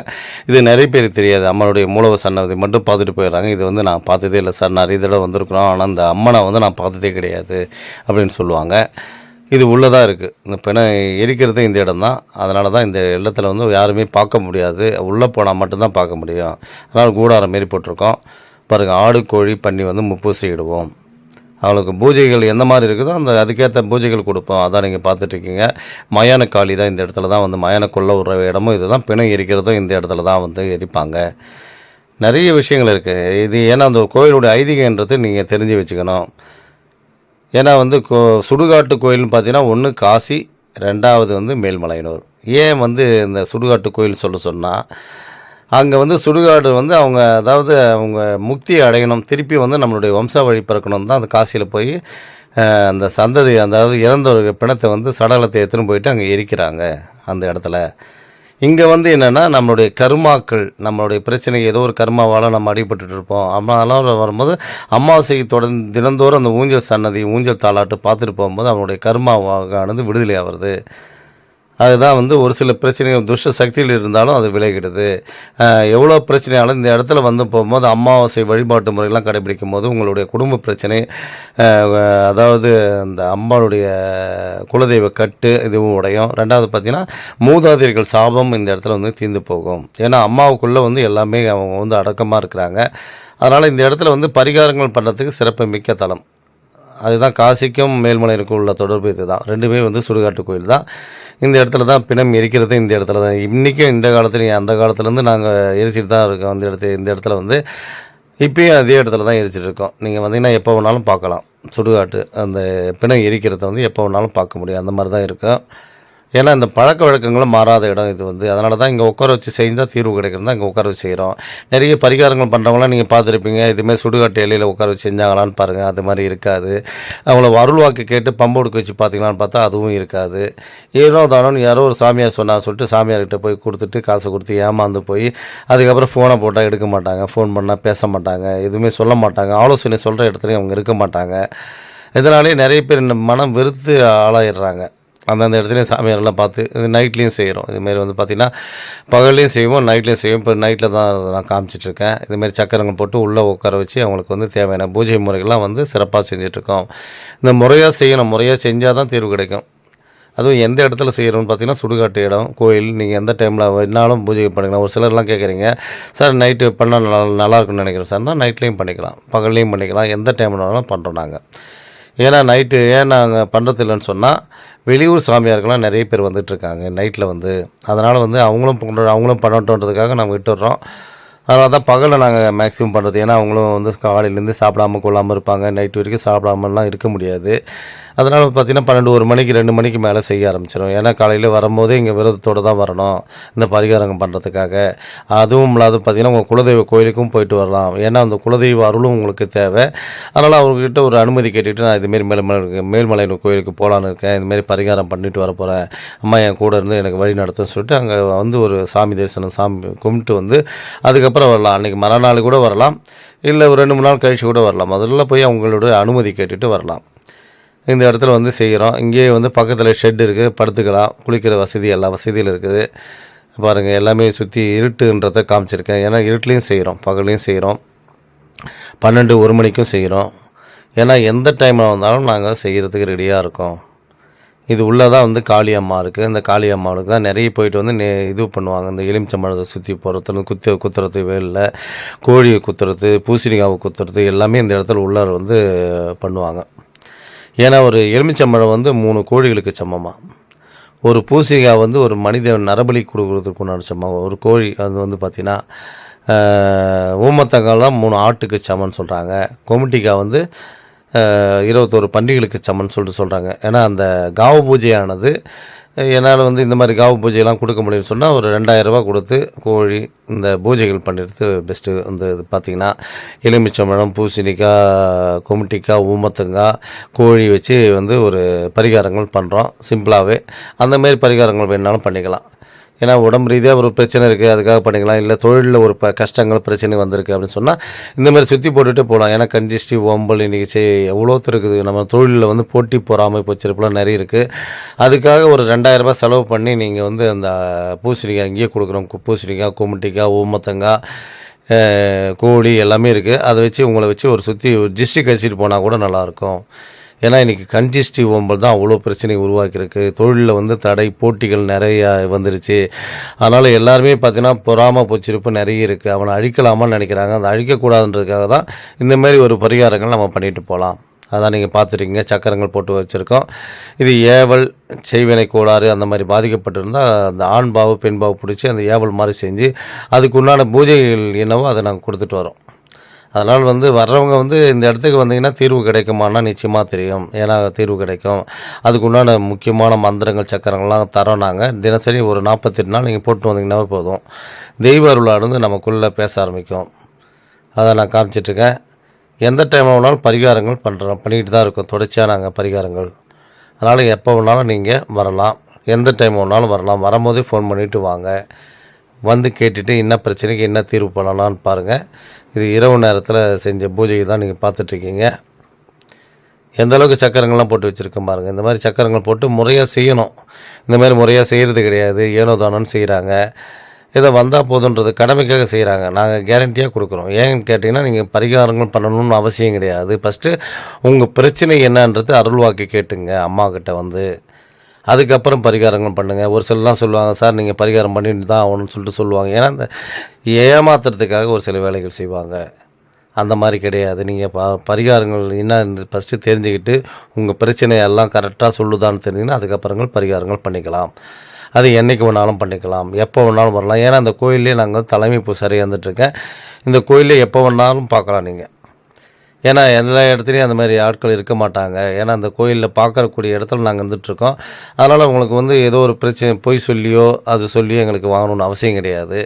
S1: இது நிறைய பேருக்கு தெரியாது. அம்மனுடைய மூலவ சன்னதி மட்டும் பார்த்துட்டு போயிடுறாங்க. இது வந்து நான் பார்த்ததே இல்லை சார். நிறைய தடவை வந்திருக்கிறோம். ஆனால் அந்த அம்மனை வந்து நான் பார்த்ததே கிடையாது அப்படின்னு சொல்லுவாங்க. இது உள்ளதாக இருக்குது இந்த பிணை எரிக்கிறது இந்த இடம் தான். அதனால தான் இந்த இடத்துல வந்து யாருமே பார்க்க முடியாது. உள்ளே போனால் மட்டும்தான் பார்க்க முடியும். அதனால் கூடாரம் மாரி போட்டிருக்கோம். பாருங்கள் ஆடு கோழி பண்ணி வந்து முப்பூசி இடுவோம். அவளுக்கு பூஜைகள் எந்த மாதிரி இருக்குதோ அந்த அதுக்கேற்ற பூஜைகள் கொடுப்போம். அதான் நீங்கள் பார்த்துட்ருக்கீங்க. மயான காளி தான் இந்த இடத்துல தான் வந்து மயானக்குள்ளே ஒரு இடமும் இதுதான் பிணை எரிக்கிறதும் இந்த இடத்துல தான் வந்து எரிப்பாங்க. நிறைய விஷயங்கள் இருக்குது இது ஏன்னா அந்த கோயிலுடைய ஐதீகன்றது நீங்கள் தெரிஞ்சு வச்சுக்கணும். ஏன்னா வந்து கோ சுடுகாட்டு கோயில்னு பார்த்தீங்கன்னா ஒன்று காசி ரெண்டாவது வந்து மேல்மலையனூர். ஏன் வந்து இந்த சுடுகாட்டு கோயில் சொல்ல சொன்னால் அங்கே வந்து சுடுகாடு வந்து அவங்க அதாவது அவங்க முக்தியை அடையணும் திருப்பி வந்து நம்மளுடைய வம்சாவழி பிறக்கணும் தான் அந்த காசியில் போய் அந்த சந்ததி அதாவது இறந்தவர்கள் பிணத்தை வந்து சடலத்தை எடுத்துன்னு போயிட்டு அங்கே எரிக்கிறாங்க அந்த இடத்துல. இங்கே வந்து என்னென்னா நம்மளுடைய கர்மாக்கள் நம்மளுடைய பிரச்சனை ஏதோ ஒரு கர்மாவால் நம்ம அடிபட்டு இருப்போம். அம்மாலாம் வரும்போது அமாவாசைக்கு தொடர்ந்து தினந்தோறும் அந்த ஊஞ்சல் சன்னதி ஊஞ்சல் தாளாட்டு பார்த்துட்டு போகும்போது அவனுடைய கர்மாவானது விடுதலை ஆகிறது அதுதான் வந்து ஒரு சில பிரச்சனைகள் துஷ்ட சக்தியில் இருந்தாலும் அது விளைகிடுது எவ்வளோ பிரச்சனையாலும் இந்த இடத்துல வந்து போகும்போது அமாவாசை வழிபாட்டு முறையெல்லாம் கடைபிடிக்கும் போது உங்களுடைய குடும்ப பிரச்சனை அதாவது அந்த அம்மாளுடைய குலதெய்வ கட்டு இதுவும் உடையும். ரெண்டாவது பார்த்திங்கன்னா மூதாதையர்கள் சாபம் இந்த இடத்துல வந்து தீர்ந்து போகும். ஏன்னா அம்மாவுக்குள்ளே வந்து எல்லாமே அவங்க வந்து அடக்கமாக இருக்கிறாங்க. அதனால் இந்த இடத்துல வந்து பரிகாரங்கள் பண்ணுறதுக்கு சிறப்பு மிக்க தளம் அதுதான் காசிக்கும் மேல்மலைக்கும் உள்ள தொடர்பு இதுதான். ரெண்டுமே வந்து சுடுகாட்டு கோயில் தான். இந்த இடத்துல தான் பிணம் எரிக்கிறது இந்த இடத்துல தான். இன்றைக்கும் இந்த காலத்துலையும் அந்த காலத்துலேருந்து நாங்கள் எரிச்சிட்டு தான் இருக்கோம். அந்த இடத்துல இந்த இடத்துல வந்து இப்போயும் அதே இடத்துல தான் எரிச்சிட்டு இருக்கோம். நீங்கள் வந்தீங்கன்னா எப்போ வேணாலும் பார்க்கலாம். சுடுகாட்டு அந்த பிணம் எரிக்கிறத வந்து எப்போ வேணாலும் பார்க்க முடியும். அந்த மாதிரி தான் இருக்கும். ஏன்னா இந்த பழக்க வழக்கங்களும் மாறாத இடம் இது வந்து. அதனால தான் இங்கே உட்கார வச்சு செஞ்சால் தீர்வு கிடைக்கிறது தான் இங்கே உட்கார வச்சு செய்கிறோம் நிறைய பரிகாரங்கள் பண்ணுறவங்களாம் நீங்கள் பார்த்துருப்பீங்க. இதுமாதிரி சுடுகாட்டு இலையில் உட்கார வச்சு செஞ்சாங்களான்னு பாருங்கள் அது மாதிரி இருக்காது. அவங்கள அருள் வாக்கு கேட்டு பம்பு கொடுக்க வச்சு பார்த்தீங்களான்னு பார்த்தா அதுவும் இருக்காது. ஏனோ தானோன்னு யாரோ ஒரு சாமியார் சொன்னா சொல்லிட்டு சாமியார்கிட்ட போய் கொடுத்துட்டு காசு கொடுத்து ஏமாந்து போய் அதுக்கப்புறம் ஃபோனை போட்டால் எடுக்க மாட்டாங்க. ஃபோன் பண்ணால் பேச மாட்டாங்க. எதுவுமே சொல்ல மாட்டாங்க. ஆலோசனை சொல்கிற இடத்துலையும் அவங்க இருக்க மாட்டாங்க. இதனாலே நிறைய பேர் இந்த மனம் வெறுத்து ஆளாயிடுறாங்க. அந்தந்த இடத்துலையும் சாமியாரெல்லாம் பார்த்து இது நைட்லேயும் செய்கிறோம் இதுமாரி வந்து பார்த்திங்கன்னா பகல்லையும் செய்வோம் நைட்லேயும் செய்வோம். இப்போ நைட்டில் தான் நான் காமிச்சிட்ருக்கேன் இதுமாரி சக்கரங்கள் போட்டு உள்ளே உட்கார வச்சு அவங்களுக்கு வந்து தேவையான பூஜை முறைகள்லாம் வந்து சிறப்பாக செஞ்சிட்ருக்கோம். இந்த முறையாக செய்யணும் முறையாக செஞ்சால் தான் தீர்வு கிடைக்கும். அதுவும் எந்த இடத்துல செய்கிறோம்னு பார்த்தீங்கன்னா சுடுகாட்டு இடம் கோயில் நீங்கள் எந்த டைமில் வேணாலும் பூஜை பண்ணிக்கலாம். ஒரு சிலர்லாம் கேட்குறீங்க சார் நைட்டு பண்ணால் நல்லா நல்லாயிருக்குன்னு நினைக்கிறேன். சார்னா நைட்லேயும் பண்ணிக்கலாம் பகல்லையும் பண்ணிக்கலாம் எந்த டைம்னாலும் பண்ணுறோம் நாங்கள் ஏன்னா நைட்டு ஏன் நாங்கள் பண்ணுறது இல்லைன்னு சொன்னால் வெளியூர் சாமியாருக்கெல்லாம் நிறைய பேர் வந்துட்டுருக்காங்க நைட்டில் வந்து. அதனால் வந்து அவங்களும் பண்ணுற அவங்களும் பண்ணட்டோன்றதுக்காக நாங்கள் விட்டுடுறோம் அதனால தான் பகலில் நாங்கள் மேக்ஸிமம் பண்ணுறது ஏன்னா அவங்களும் வந்து காலையிலேருந்து சாப்பிடாம கொள்ளாமல் இருப்பாங்க. நைட்டு வரைக்கும் சாப்பிடாமலாம் இருக்க முடியாது. அதனால் பார்த்தீங்கன்னா பன்னெண்டு ஒரு மணிக்கு ரெண்டு மணிக்கு மேலே செய்ய ஆரம்பிச்சிடும் ஏன்னா காலையில் வரும்போதே இங்கே விரதத்தோடு தான் வரணும். இந்த பரிகாரங்கள் பண்ணுறதுக்காக அதுவும் இல்லாத பார்த்தீங்கன்னா உங்கள் குலதெய்வ கோயிலுக்கும் போயிட்டு வரலாம். ஏன்னா அந்த குலதெய்வ அருளும் உங்களுக்கு தேவை. அதனால் அவர்கிட்ட ஒரு அனுமதி கேட்டுட்டு நான் இதுமாரி மேல்மலை மேல்மலை கோயிலுக்கு போகலான்னு இருக்கேன். இதுமாரி பரிகாரம் பண்ணிட்டு வர போகிறேன் அம்மா என் கூட இருந்து எனக்கு வழி நடத்துன்னு சொல்லிட்டு அங்கே வந்து ஒரு சாமி தரிசனம் சாமி கும்பிட்டு வந்து அதுக்கப்புறம் வரலாம். அன்றைக்கி மறுநாள் கூட வரலாம். இல்லை ஒரு ரெண்டு மூணு நாள் கழிச்சு கூட வரலாம். முதல்ல போய் அவங்களோட அனுமதி கேட்டுட்டு வரலாம். இந்த இடத்துல வந்து செய்கிறோம். இங்கேயே வந்து பக்கத்தில் ஷெட் இருக்குது படுத்துக்கலாம். குளிக்கிற வசதி எல்லா வசதியும் இருக்குது. பாருங்கள் எல்லாமே சுற்றி இருட்டுன்றத காமிச்சிருக்கேன். ஏன்னா இருட்டுலேயும் செய்கிறோம். பகல்லையும் செய்கிறோம். பன்னெண்டு ஒரு மணிக்கும் செய்கிறோம். ஏன்னா எந்த டைமில் வந்தாலும் நாங்கள் செய்கிறதுக்கு ரெடியாக இருக்கோம். இது உள்ளே தான் வந்து காளியம்மா இருக்குது இந்த காளியம்மாவுக்கு தான் நிறைய போயிட்டு வந்து நே இது பண்ணுவாங்க. இந்த எலுமிச்சம்பழத்தை சுற்றி போகிறது குத்து குத்துறது வேலில் கோழியை குத்துறது பூசணிக்காவை குத்துறது எல்லாமே இந்த இடத்துல உள்ளார வந்து பண்ணுவாங்க. ஏன்னா ஒரு எலுமிச்சம்பழம் வந்து மூணு கோழிகளுக்கு சமமாக ஒரு பூசிகா வந்து ஒரு மனித நரபலி கொடுக்குறதுக்கு உண்டான சமம். ஒரு கோழி அது வந்து பார்த்திங்கன்னா ஊமத்தங்காலாம் மூணு ஆட்டுக்கு சமன் சொல்கிறாங்க கொமிட்டிக்காய் வந்து இருபத்தோரு பண்டிகைகளுக்கு சமன் சொல்லிட்டு சொல்கிறாங்க ஏன்னா அந்த காவு பூஜையானது என்னால் வந்து இந்த மாதிரி காவு பூஜையெல்லாம் கொடுக்க முடியும்னு சொன்னால் ஒரு ரெண்டாயிரரூபா கொடுத்து கோழி இந்த பூஜைகள் பண்ணுறது பெஸ்ட்டு இந்த இது பார்த்திங்கன்னா எலுமிச்சம்பழம் பூசணிக்காய் கொமிட்டிக்காய் ஊமத்தங்காய் கோழி வச்சு வந்து ஒரு பரிகாரங்கள் பண்ணுறோம். சிம்பிளாகவே அந்தமாரி பரிகாரங்கள் வேணாலும் பண்ணிக்கலாம். ஏன்னா உடம்பு ரீதியாக ஒரு பிரச்சனை இருக்குது அதுக்காக பண்ணிக்கலாம். இல்லை தொழிலில் ஒரு ப கஷ்டங்கள் பிரச்சனை வந்திருக்கு அப்படின்னு சொன்னால் இந்த மாதிரி சுற்றி போட்டுட்டு போகலாம் ஏன்னா கன்ஜஸ்டி ஓம்பல் நிகழ்ச்சி செய் எவ்வளோ இருக்குது. நம்ம தொழிலில் வந்து போட்டி பொறாமை போச்சிருப்பெல்லாம் நிறைய இருக்குது அதுக்காக ஒரு ரெண்டாயிரம் ரூபாய் செலவு பண்ணி நீங்கள் வந்து அந்த பூசணிக்காய் இங்கேயே கொடுக்குறோம். கு- பூசணிக்காய் கும்மிட்டிக்காய் ஊமத்தங்காய் கோழி எல்லாமே இருக்குது அதை வச்சு உங்களை வச்சு ஒரு சுற்றி ஒரு டிஸ்ட்ரிக் கழிச்சிட்டு போனால் கூட நல்லாயிருக்கும் ஏன்னா இன்றைக்கி கன்ஜிஸ்டிவ் ஓம்பல் தான் அவ்வளோ பிரச்சனை உருவாக்கியிருக்கு. தொழிலில் வந்து தடை போட்டிகள் நிறையா வந்துருச்சு. அதனால் எல்லாருமே பார்த்தீங்கன்னா பொறாம போச்சிருப்பு நிறைய இருக்குது அவனை அழிக்கலாமான்னு நினைக்கிறாங்க. அதை அழிக்கக்கூடாதுன்றதுக்காக தான் இந்தமாரி ஒரு பரிகாரங்கள் நம்ம பண்ணிட்டு போகலாம். அதான் நீங்கள் பார்த்துருக்கீங்க. சக்கரங்கள் போட்டு வச்சுருக்கோம். இது ஏவல் செய்வினை கோளாறு அந்த மாதிரி பாதிக்கப்பட்டிருந்தால் அந்த ஆண் பாவு பெண் பாவு பிடிச்சி அந்த ஏவல் மாதிரி செஞ்சு அதுக்கு உண்டான பூஜைகள் என்னவோ அதை நாங்கள் கொடுத்துட்டு வரோம். அதனால் வந்து வர்றவங்க வந்து இந்த இடத்துக்கு வந்தீங்கன்னா தீர்வு கிடைக்குமானா நிச்சயமாக தெரியும். ஏன்னா தீர்வு கிடைக்கும். அதுக்கு உண்டான முக்கியமான மந்திரங்கள் சக்கரங்கள்லாம் தரோம் நாங்கள் தினசரி ஒரு நாற்பத்தெட்டு நாள் நீங்கள் போட்டு வந்தீங்கன்னா போதும். தெய்வ அருளானது நமக்குள்ளே பேச ஆரம்பிக்கும். அதை நான் காமிச்சிட்ருக்கேன். எந்த டைம் வேணாலும் பரிகாரங்கள் பண்ணுறோம் பண்ணிக்கிட்டு தான் இருக்கோம். தொடர்ச்சியாக நாங்கள் பரிகாரங்கள். அதனால் எப்போ வேணாலும் நீங்கள் வரலாம். எந்த டைம் வேணாலும் வரலாம். வரும்போதே ஃபோன் பண்ணிவிட்டு வாங்க. வந்து கேட்டுட்டு என்ன பிரச்சனைக்கு என்ன தீர்வு பண்ணலான்னு பாருங்கள் இது இரவு நேரத்தில் செஞ்ச பூஜையை தான் நீங்கள் பார்த்துட்ருக்கீங்க. எந்த அளவுக்கு சக்கரங்கள்லாம் போட்டு வச்சுருக்க பாருங்கள் இந்த மாதிரி சக்கரங்கள் போட்டு முறையாக செய்யணும். இந்த மாதிரி முறையாக செய்கிறது கிடையாது. ஏனோ தானோன்னு செய்கிறாங்க இதை வந்தால் போதுன்றது கடமைக்காக செய்கிறாங்க நாங்கள் கேரண்டியாக கொடுக்குறோம். ஏன்னு கேட்டிங்கன்னா நீங்கள் பரிகாரங்கள் பண்ணணும்னு அவசியம் கிடையாது. ஃபஸ்ட்டு உங்கள் பிரச்சனை என்னன்றது அருள்வாக்கி கேட்டுங்க. அம்மாக்கிட்ட வந்து அதுக்கப்புறம் பரிகாரங்கள் பண்ணுங்கள் ஒரு சிலர்லாம் சொல்லுவாங்க சார் நீங்கள் பரிகாரம் பண்ணிட்டு தான் ஆகணும்னு சொல்லிட்டு சொல்லுவாங்க. ஏன்னா இந்த ஏமாத்துறதுக்காக ஒரு சில வேலைகள் செய்வாங்க. அந்த மாதிரி கிடையாது. நீங்கள் ப பரிகாரங்கள் என்ன ஃபஸ்ட்டு தெரிஞ்சுக்கிட்டு உங்கள் பிரச்சனையெல்லாம் கரெக்டாக சொல்லுதான்னு தெரிஞ்சுங்கன்னா அதுக்கப்புறங்கள் பரிகாரங்கள் பண்ணிக்கலாம். அது என்றைக்கு வேணாலும் பண்ணிக்கலாம். எப்போ வேணாலும் வரலாம் ஏன்னா அந்த கோயிலே நாங்கள் தலைமை பூசாரி வந்துட்டுருக்கேன் இந்த கோயிலே எப்போ வேணாலும் பார்க்கலாம் நீங்கள் ஏன்னா எல்லா இடத்துலையும் அந்த மாதிரி ஆட்கள் இருக்க மாட்டாங்க. ஏன்னா அந்த கோயிலில் பார்க்கக்கூடிய இடத்துல நாங்கள் இருந்துகிட்ருக்கோம் அதனால் உங்களுக்கு வந்து ஏதோ ஒரு பிரச்சனை பொய் சொல்லியோ அது சொல்லியோ எங்களுக்கு வாங்கணும்னு அவசியம் கிடையாது.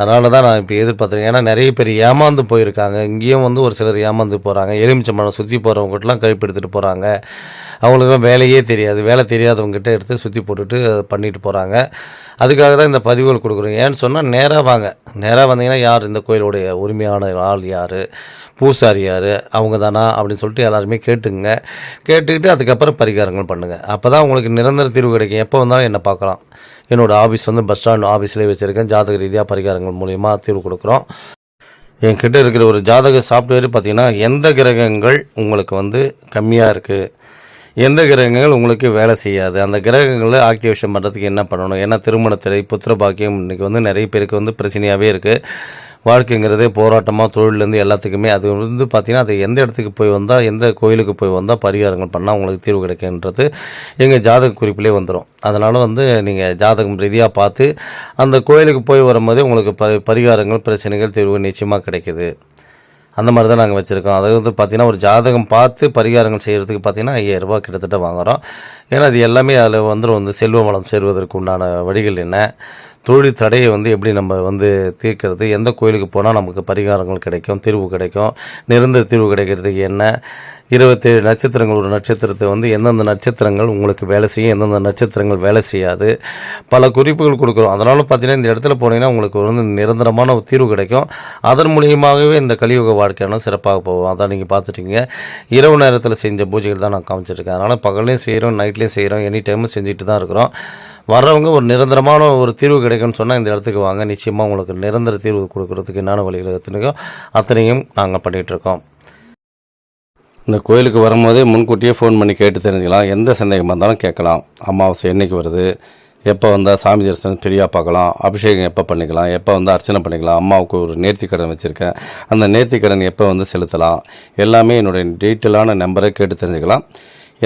S1: அதனால தான் நான் இப்போ எதிர்பார்த்துறேன் ஏன்னா நிறைய பேர் ஏமாந்து போயிருக்காங்க. இங்கேயும் வந்து ஒரு சிலர் ஏமாந்து போகிறாங்க எலுமிச்சம்பழம் சுற்றி போகிறவங்ககிட்டலாம் கழிப்பு எடுத்துகிட்டு போகிறாங்க அவங்களுக்குலாம் வேலையே தெரியாது. வேலை தெரியாதவங்ககிட்ட எடுத்து சுற்றி போட்டுட்டு அதை பண்ணிட்டு போகிறாங்க அதுக்காக தான் இந்த பதிவுகள் கொடுக்குறோம். ஏன்னு சொன்னால் நேராக வாங்க. நேராக வந்தீங்கன்னா யார் இந்த கோயிலுடைய உரிமையான ஆள் யார்? பூசாரி யார்? அவங்க தானா? அப்படின்னு சொல்லிட்டு எல்லாருமே கேட்டுங்க. கேட்டுக்கிட்டு அதுக்கப்புறம் பரிகாரங்கள் பண்ணுங்கள் அப்போ தான் உங்களுக்கு நிரந்தர தீர்வு கிடைக்கும். எப்போ வந்தாலும் என்னை பார்க்கலாம். என்னோடய ஆஃபீஸ் வந்து பஸ் ஸ்டாண்ட் ஆஃபீஸ்லேயே வச்சுருக்கேன். ஜாதக ரீதியாக பரிகாரங்கள் மூலிமா தீர்வு கொடுக்குறோம். என்கிட்ட இருக்கிற ஒரு ஜாதக சாஃப்ட்வேர் பார்த்தீங்கன்னா எந்த கிரகங்கள் உங்களுக்கு வந்து கம்மியாக இருக்குது எந்த கிரகங்கள் உங்களுக்கு வேலை செய்யாது? அந்த கிரகங்களை ஆக்டிவேஷன் பண்ணுறதுக்கு என்ன பண்ணணும்? ஏன்னா திருமணத்திரை புத்திர பாக்கியம் இன்றைக்கி வந்து நிறைய பேருக்கு வந்து பிரச்சனையாகவே இருக்குது வாழ்க்கைங்கிறதே போராட்டமாக தொழிலேருந்து எல்லாத்துக்குமே. அது வந்து பார்த்திங்கன்னா அது எந்த இடத்துக்கு போய் வந்தால் எந்த கோயிலுக்கு போய் வந்தால் பரிகாரங்கள் பண்ணால் உங்களுக்கு தீர்வு கிடைக்குன்றது எங்கள் ஜாதக குறிப்பிலே வந்துடும் அதனால் வந்து நீங்கள் ஜாதகம் ரீதியாக பார்த்து அந்த கோயிலுக்கு போய் வரும்போதே உங்களுக்கு ப பரிகாரங்கள் பிரச்சனைகள் தீர்வு நிச்சயமாக கிடைக்குது. அந்த மாதிரி தான் நாங்கள் வச்சுருக்கோம். அதாவது வந்து பார்த்திங்கன்னா ஒரு ஜாதகம் பார்த்து பரிகாரங்கள் செய்கிறதுக்கு பார்த்திங்கன்னா ஐயாயிரரூபா கிட்டத்தட்ட வாங்குகிறோம் ஏன்னா அது எல்லாமே அதில் வந்துடும் வந்து செல்வ வளம் சேர்வதற்கு உண்டான வழிகள் என்ன? தொழில் தடையை வந்து எப்படி நம்ம வந்து தீர்க்கிறது எந்த கோயிலுக்கு போனால் நமக்கு பரிகாரங்கள் கிடைக்கும் தீர்வு கிடைக்கும் நிரந்தர தீர்வு கிடைக்கிறதுக்கு என்ன இருபத்தேழு நட்சத்திரங்கள் ஒரு நட்சத்திரத்தை வந்து எந்தெந்த நட்சத்திரங்கள் உங்களுக்கு வேலை செய்யும் எந்தெந்த நட்சத்திரங்கள் வேலை செய்யாது பல குறிப்புகள் கொடுக்குறோம். அதனால பார்த்தீங்கன்னா இந்த இடத்துல போனீங்கன்னா உங்களுக்கு வந்து நிரந்தரமான ஒரு தீர்வு கிடைக்கும். அதன் மூலியமாகவே இந்த கலியுக வாழ்க்கையான சிறப்பாக போகும். அதான் நீங்கள் பார்த்துட்டீங்க. இரவு நேரத்தில் செஞ்ச பூஜைகள் தான் நான் காமிச்சிருக்கேன். அதனால் பகல்லையும் செய்கிறோம் நைட்லேயும் செய்கிறோம் எனி டைமும் செஞ்சுட்டு தான் இருக்கிறோம். வர்றவங்க ஒரு நிரந்தரமான ஒரு தீர்வு கிடைக்கும்னு சொன்னால் இந்த இடத்துக்கு வாங்க. நிச்சயமாக உங்களுக்கு நிரந்தர தீர்வு கொடுக்கறதுக்கு என்னென்ன வழிகள் எத்தனையோ அத்தனையும் நாங்கள் பண்ணிகிட்ருக்கோம் இந்த கோயிலுக்கு வரும்போதே முன்கூட்டியே ஃபோன் பண்ணி கேட்டு தெரிஞ்சுக்கலாம். எந்த சந்தேகமாக இருந்தாலும் கேட்கலாம். அமாவாசை என்றைக்கு வருது? எப்போ வந்தால் சாமி தரிசனம் ஃப்ரீயாக பார்க்கலாம். அபிஷேகம் எப்போ பண்ணிக்கலாம்? எப்போ வந்து அர்ச்சனை பண்ணிக்கலாம்? அம்மாவுக்கு ஒரு நேர்த்திக்கடன் வச்சுருக்கேன். அந்த நேர்த்திக்கடன் எப்போ வந்து செலுத்தலாம்? எல்லாமே என்னுடைய டீட்டெயிலான நம்பரை கேட்டு தெரிஞ்சுக்கலாம்.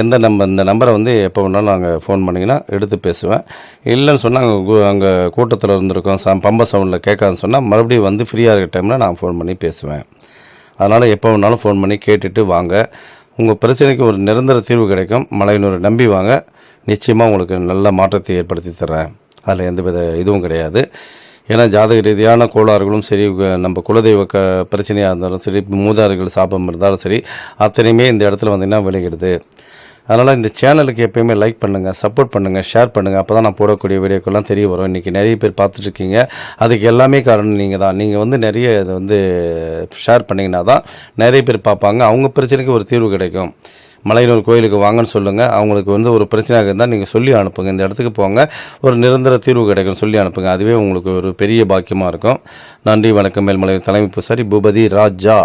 S1: எந்த நம்பர் இந்த நம்பரை வந்து எப்போ வேணாலும் நாங்கள் ஃபோன் பண்ணிங்கன்னா எடுத்து பேசுவேன். இல்லைன்னு சொன்னால் அங்கே அங்கே கூட்டத்தில் இருந்திருக்கோம். ச பம்ப சவுண்டில் கேட்காதுன்னு சொன்னால் மறுபடியும் வந்து ஃப்ரீயாக இருக்க டைமில் நான் ஃபோன் பண்ணி பேசுவேன். அதனால் எப்போ வேணாலும் ஃபோன் பண்ணி கேட்டுட்டு வாங்க. உங்கள் பிரச்சனைக்கு ஒரு நிரந்தர தீர்வு கிடைக்கும். மலையினூரை நம்பி வாங்க. நிச்சயமாக உங்களுக்கு நல்ல மாற்றத்தை ஏற்படுத்தி தரேன். அதில் எந்த வித இதுவும் கிடையாது. ஏன்னா ஜாதக ரீதியான கோளாறுகளும் சரி நம்ம குலதெய்வ க பிரச்சனையாக இருந்தாலும் சரி மூதாறுகள் சாபம் இருந்தாலும் சரி அத்தனையுமே இந்த இடத்துல வந்தீங்கன்னா விலகிடுது அதனால் இந்த சேனலுக்கு எப்பயுமே லைக் பண்ணுங்கள் சப்போர்ட் பண்ணுங்கள் ஷேர் பண்ணுங்கள் அப்போ தான் நான் போடக்கூடிய வீடியோக்கெல்லாம் தெரிய வரும். இன்றைக்கி நிறைய பேர் பார்த்துட்ருக்கீங்க. அதுக்கு எல்லாமே காரணம் நீங்கள் தான் நீங்கள் வந்து நிறைய இதை வந்து ஷேர் பண்ணிங்கன்னா தான் நிறைய பேர் பார்ப்பாங்க. அவங்க பிரச்சனைக்கு ஒரு தீர்வு கிடைக்கும். மலையனூர் கோயிலுக்கு வாங்கன்னு சொல்லுங்கள் அவங்களுக்கு வந்து ஒரு பிரச்சனையாக இருந்தால் நீங்கள் சொல்லி அனுப்புங்க. இந்த இடத்துக்கு போங்க. ஒரு நிரந்தர தீர்வு கிடைக்கும் சொல்லி அனுப்புங்க. அதுவே உங்களுக்கு ஒரு பெரிய பாக்கியமாக இருக்கும். நன்றி வணக்கம். மேல்மலை தலைமை பூசாரி பூபதி ராஜா.